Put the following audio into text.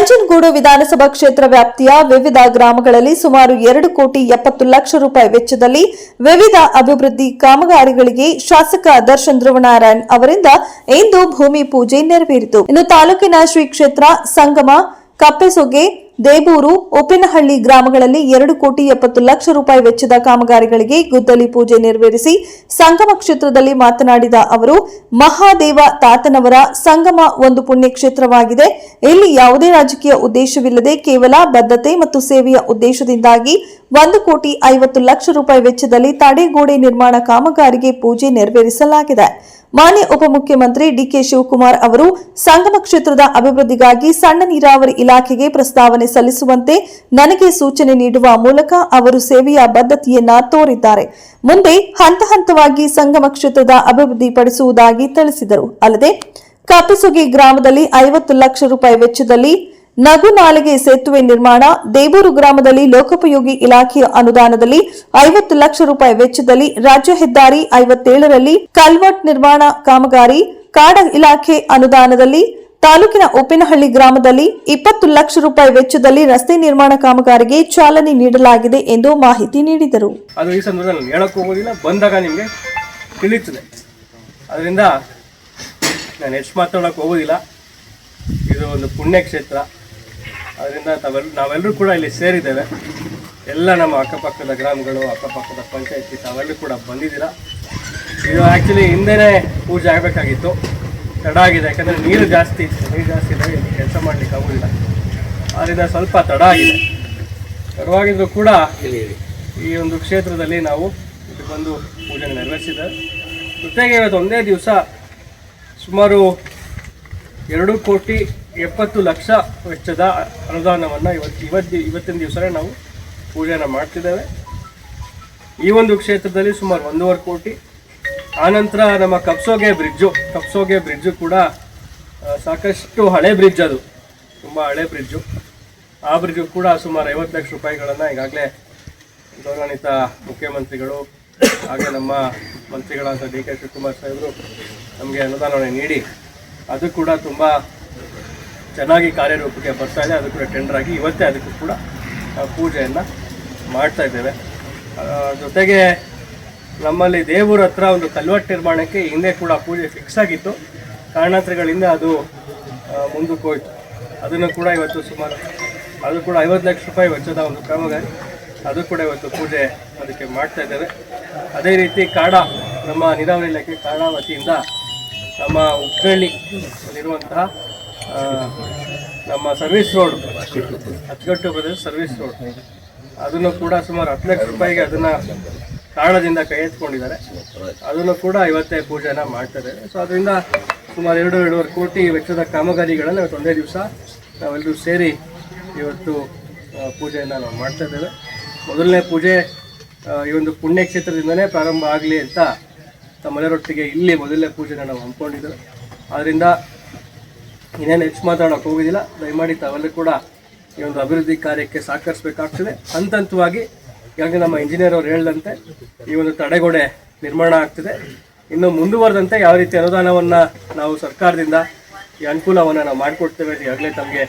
ನಂಜನಗೂಡು ವಿಧಾನಸಭಾ ಕ್ಷೇತ್ರ ವ್ಯಾಪ್ತಿಯ ವಿವಿಧ ಗ್ರಾಮಗಳಲ್ಲಿ ಸುಮಾರು ಎರಡು ಕೋಟಿ ಎಪ್ಪತ್ತು ಲಕ್ಷ ರೂಪಾಯಿ ವೆಚ್ಚದಲ್ಲಿ ವಿವಿಧ ಅಭಿವೃದ್ಧಿ ಕಾಮಗಾರಿಗಳಿಗೆ ಶಾಸಕ ದರ್ಶನ್ ಧ್ರುವನಾರಾಯಣ್ ಅವರಿಂದ ಇಂದು ಭೂಮಿ ಪೂಜೆ ನೆರವೇರಿತು. ಇನ್ನು ತಾಲೂಕಿನ ಶ್ರೀ ಕ್ಷೇತ್ರ ಸಂಗಮ, ಕಪ್ಪೆಸೊಗೆ ದೇಬೂರು, ಉಪ್ಪಿನಹಳ್ಳಿ ಗ್ರಾಮಗಳಲ್ಲಿ ಎರಡು ಕೋಟಿ ಎಪ್ಪತ್ತು ಲಕ್ಷ ರೂಪಾಯಿ ವೆಚ್ಚದ ಕಾಮಗಾರಿಗಳಿಗೆ ಗುದ್ದಲಿ ಪೂಜೆ ನೆರವೇರಿಸಿ ಸಂಗಮ ಕ್ಷೇತ್ರದಲ್ಲಿ ಮಾತನಾಡಿದ ಅವರು, ಮಹಾದೇವ ತಾತನವರ ಸಂಗಮ ಒಂದು ಪುಣ್ಯಕ್ಷೇತ್ರವಾಗಿದೆ. ಇಲ್ಲಿ ಯಾವುದೇ ರಾಜಕೀಯ ಉದ್ದೇಶವಿಲ್ಲದೆ ಕೇವಲ ಬದ್ಧತೆ ಮತ್ತು ಸೇವೆಯ ಉದ್ದೇಶದಿಂದಾಗಿ ಒಂದು ಕೋಟಿ ಐವತ್ತು ಲಕ್ಷ ರೂಪಾಯಿ ವೆಚ್ಚದಲ್ಲಿ ತಡೆಗೋಡೆ ನಿರ್ಮಾಣ ಕಾಮಗಾರಿಗೆ ಪೂಜೆ ನೆರವೇರಿಸಲಾಗಿದೆ. ಮಾನ್ಯ ಉಪಮುಖ್ಯಮಂತ್ರಿ ಡಿಕೆ ಶಿವಕುಮಾರ್ ಅವರು ಸಂಗಮ ಕ್ಷೇತ್ರದ ಅಭಿವೃದ್ಧಿಗಾಗಿ ಸಣ್ಣ ನೀರಾವರಿ ಇಲಾಖೆಗೆ ಪ್ರಸ್ತಾವನೆ ಸಲ್ಲಿಸುವಂತೆ ನನಗೆ ಸೂಚನೆ ನೀಡುವ ಮೂಲಕ ಅವರು ಸೇವೆಯ ಬದ್ಧತೆಯನ್ನ ತೋರಿದ್ದಾರೆ. ಮುಂದೆ ಹಂತ ಹಂತವಾಗಿ ಸಂಗಮ ಕ್ಷೇತ್ರದ ಅಭಿವೃದ್ಧಿಪಡಿಸುವುದಾಗಿ ತಿಳಿಸಿದರು. ಅಲ್ಲದೆ ಕಪ್ಪಸುಗಿ ಗ್ರಾಮದಲ್ಲಿ ಐವತ್ತು ಲಕ್ಷ ರೂಪಾಯಿ ವೆಚ್ಚದಲ್ಲಿ ನಗುನಾಲೆಗೆ ಸೇತುವೆ ನಿರ್ಮಾಣ, ದೇವೂರು ಗ್ರಾಮದಲ್ಲಿ ಲೋಕೋಪಯೋಗಿ ಇಲಾಖೆಯ ಅನುದಾನದಲ್ಲಿ ಐವತ್ತು ಲಕ್ಷ ರೂಪಾಯಿ ವೆಚ್ಚದಲ್ಲಿ ರಾಜ್ಯ ಹೆದ್ದಾರಿ ಐವತ್ತೇಳರಲ್ಲಿ ಕಲ್ವರ್ಟ್ ನಿರ್ಮಾಣ ಕಾಮಗಾರಿ, ಕಾಡ ಇಲಾಖೆ ಅನುದಾನದಲ್ಲಿ ತಾಲೂಕಿನ ಉಪ್ಪಿನಹಳ್ಳಿ ಗ್ರಾಮದಲ್ಲಿ ಇಪ್ಪತ್ತು ಲಕ್ಷ ರೂಪಾಯಿ ವೆಚ್ಚದಲ್ಲಿ ರಸ್ತೆ ನಿರ್ಮಾಣ ಕಾಮಗಾರಿಗೆ ಚಾಲನೆ ನೀಡಲಾಗಿದೆ ಎಂದು ಮಾಹಿತಿ ನೀಡಿದರು. ಅದು ಈ ಸಂದರ್ಭದಲ್ಲಿ ನಾನು ಹೇಳಕ್ ಹೋಗೋದಿಲ್ಲ, ಬಂದಾಗ ನಿಮಗೆ ತಿಳಿಯುತ್ತದೆ. ಅದರಿಂದ ನಾನು ಹೆಚ್ಚು ಮಾತಾಡೋಕೆ ಹೋಗೋದಿಲ್ಲ. ಇದು ಒಂದು ಪುಣ್ಯಕ್ಷೇತ್ರ. ಅದರಿಂದ ತಾವೆಲ್ಲ ನಾವೆಲ್ಲರೂ ಕೂಡ ಇಲ್ಲಿ ಸೇರಿದ್ದೇವೆ. ಎಲ್ಲ ನಮ್ಮ ಅಕ್ಕಪಕ್ಕದ ಗ್ರಾಮಗಳು, ಅಕ್ಕಪಕ್ಕದ ಪಂಚಾಯತಿ, ತಾವೆಲ್ಲರೂ ಕೂಡ ಬಂದಿದ್ದೀರಾ. ಇದು ಆ್ಯಕ್ಚುಲಿ ಹಿಂದೆನೇ ಪೂಜೆ ಆಗಬೇಕಾಗಿತ್ತು. ತಡ ಆಗಿದೆ, ಯಾಕಂದರೆ ನೀರು ಜಾಸ್ತಿ ಇತ್ತು. ನೀರು ಜಾಸ್ತಿ ಇದೆ ಕೆಲಸ ಮಾಡಲಿಕ್ಕೆ ಆಗೋದಿಲ್ಲ. ಆದ್ದರಿಂದ ಸ್ವಲ್ಪ ತಡ ಆಗಿದೆ. ತಡವಾಗಿದ್ರು ಕೂಡ ಈ ಒಂದು ಕ್ಷೇತ್ರದಲ್ಲಿ ನಾವು ಇದು ಬಂದು ಪೂಜೆ ನೆರವೇರಿಸಿದ್ದಾರೆ ಜೊತೆಗೆ ಇವತ್ತು ಒಂದೇ ದಿವಸ ಸುಮಾರು ಎರಡು ಕೋಟಿ ಎಪ್ಪತ್ತು ಲಕ್ಷ ವೆಚ್ಚದ ಅನುದಾನವನ್ನು ಇವತ್ತು ಇವತ್ತು ಇವತ್ತಿನ ದಿವಸವೇ ನಾವು ಪೂಜೆಯನ್ನು ಮಾಡ್ತಿದ್ದೇವೆ. ಈ ಒಂದು ಕ್ಷೇತ್ರದಲ್ಲಿ ಸುಮಾರು ಒಂದೂವರೆ ಕೋಟಿ. ಆನಂತರ ನಮ್ಮ ಕಪ್ಸೋಗೆ ಬ್ರಿಡ್ಜು ಕಪ್ಸೋಗೆ ಬ್ರಿಡ್ಜು ಕೂಡ ಸಾಕಷ್ಟು ಹಳೆ ಬ್ರಿಡ್ಜ್ ಅದು. ತುಂಬ ಹಳೆ ಬ್ರಿಡ್ಜು. ಆ ಬ್ರಿಡ್ಜು ಕೂಡ ಸುಮಾರು ಐವತ್ತು ಲಕ್ಷ ರೂಪಾಯಿಗಳನ್ನು ಈಗಾಗಲೇ ಗೌರವಾನ್ವಿತ ಮುಖ್ಯಮಂತ್ರಿಗಳು ಹಾಗೆ ನಮ್ಮ ಮಂತ್ರಿಗಳಾದ ಡಿ ಕೆ ಶಿವಕುಮಾರ್ ಸಾಹೇಬರು ನಮಗೆ ಅನುದಾನವನ್ನು ನೀಡಿ, ಅದು ಕೂಡ ತುಂಬ ಚೆನ್ನಾಗಿ ಕಾರ್ಯರೂಪಕ್ಕೆ ಬರ್ತಾ ಇದೆ, ಅದು ಕೂಡ ಟೆಂಡರ್ ಆಗಿ ಇವತ್ತೇ ಅದಕ್ಕೂ ಕೂಡ ಪೂಜೆಯನ್ನು ಮಾಡ್ತಾ ಇದ್ದೇವೆ. ಜೊತೆಗೆ ನಮ್ಮಲ್ಲಿ ದೇವರ ಹತ್ರ ಒಂದು ಕಲ್ವಟ್ ನಿರ್ಮಾಣಕ್ಕೆ ಹಿಂದೆ ಕೂಡ ಪೂಜೆ ಫಿಕ್ಸ್ ಆಗಿತ್ತು. ಕಾರಣಾಂತರಗಳಿಂದ ಅದು ಮುಂದಕ್ಕೆ ಹೋಯಿತು ಅದನ್ನು ಕೂಡ ಇವತ್ತು ಸುಮಾರು, ಅದು ಕೂಡ ಐವತ್ತು ಲಕ್ಷ ರೂಪಾಯಿ ವೆಚ್ಚದ ಒಂದು ಕಾಮಗಾರಿ ಅದು ಕೂಡ ಇವತ್ತು ಪೂಜೆ ಅದಕ್ಕೆ ಮಾಡ್ತಾ ಇದ್ದೇವೆ. ಅದೇ ರೀತಿ ಕಾಡ, ನಮ್ಮ ನೀರಾವರಿ ಇಲಾಖೆ ಕಾಡ ವತಿಯಿಂದ ನಮ್ಮ ಉಕ್ಕಳ್ಳಿಯಲ್ಲಿರುವಂತಹ ನಮ್ಮ ಸರ್ವಿಸ್ ರೋಡ್, ಹತ್ಗಟ್ಟು ಪ್ರದೇಶ ಸರ್ವಿಸ್ ರೋಡ್. ಅದನ್ನು ಕೂಡ ಸುಮಾರು ಹತ್ತು ಲಕ್ಷ ರೂಪಾಯಿಗೆ ಅದನ್ನು ಕಾರಣದಿಂದ ಕೈ ಎತ್ಕೊಂಡಿದ್ದಾರೆ. ಅದನ್ನು ಕೂಡ ಇವತ್ತೇ ಪೂಜೆನ ಮಾಡ್ತಾರೆ. ಸೊ ಅದರಿಂದ ಸುಮಾರು ಎರಡು, ಎರಡೂವರೆ ಕೋಟಿ ವೆಚ್ಚದ ಕಾಮಗಾರಿಗಳನ್ನು ಇವತ್ತು ಒಂದೇ ದಿವಸ ನಾವೆಲ್ಲರೂ ಸೇರಿ ಇವತ್ತು ಪೂಜೆಯನ್ನು ನಾವು ಮಾಡ್ತಾ ಇದ್ದೇವೆ. ಮೊದಲನೇ ಪೂಜೆ ಈ ಒಂದು ಪುಣ್ಯಕ್ಷೇತ್ರದಿಂದನೇ ಪ್ರಾರಂಭ ಆಗಲಿ ಅಂತ ತಮ್ಮೆಲ್ಲರೊಟ್ಟಿಗೆ ಇಲ್ಲಿ ಮೊದಲನೇ ಪೂಜೆನ ನಾವು ಹಮ್ಮಿಕೊಂಡಿದ್ದೇವೆ. ಆದ್ದರಿಂದ ಇನ್ನೇನು ಹೆಚ್ಚು ಮಾತಾಡೋಕೆ ಹೋಗೋದಿಲ್ಲ. ದಯಮಾಡಿ ತಾವೆಲ್ಲರೂ ಕೂಡ ಈ ಒಂದು ಅಭಿವೃದ್ಧಿ ಕಾರ್ಯಕ್ಕೆ ಸಹಕರಿಸಬೇಕಾಗ್ತದೆ. ಹಂತ ಹಂತವಾಗಿ ಈಗಾಗಲೇ ನಮ್ಮ ಇಂಜಿನಿಯರ್ ಅವರು ಹೇಳಿದಂತೆ ಈ ಒಂದು ತಡೆಗೋಡೆ ನಿರ್ಮಾಣ ಆಗ್ತದೆ. ಇನ್ನು ಮುಂದುವರೆದಂತೆ ಯಾವ ರೀತಿ ಅನುದಾನವನ್ನು ನಾವು ಸರ್ಕಾರದಿಂದ ಈ ಅನುಕೂಲವನ್ನು ನಾವು ಮಾಡಿಕೊಡ್ತೇವೆ ಈಗಾಗಲೇ ತಮಗೆ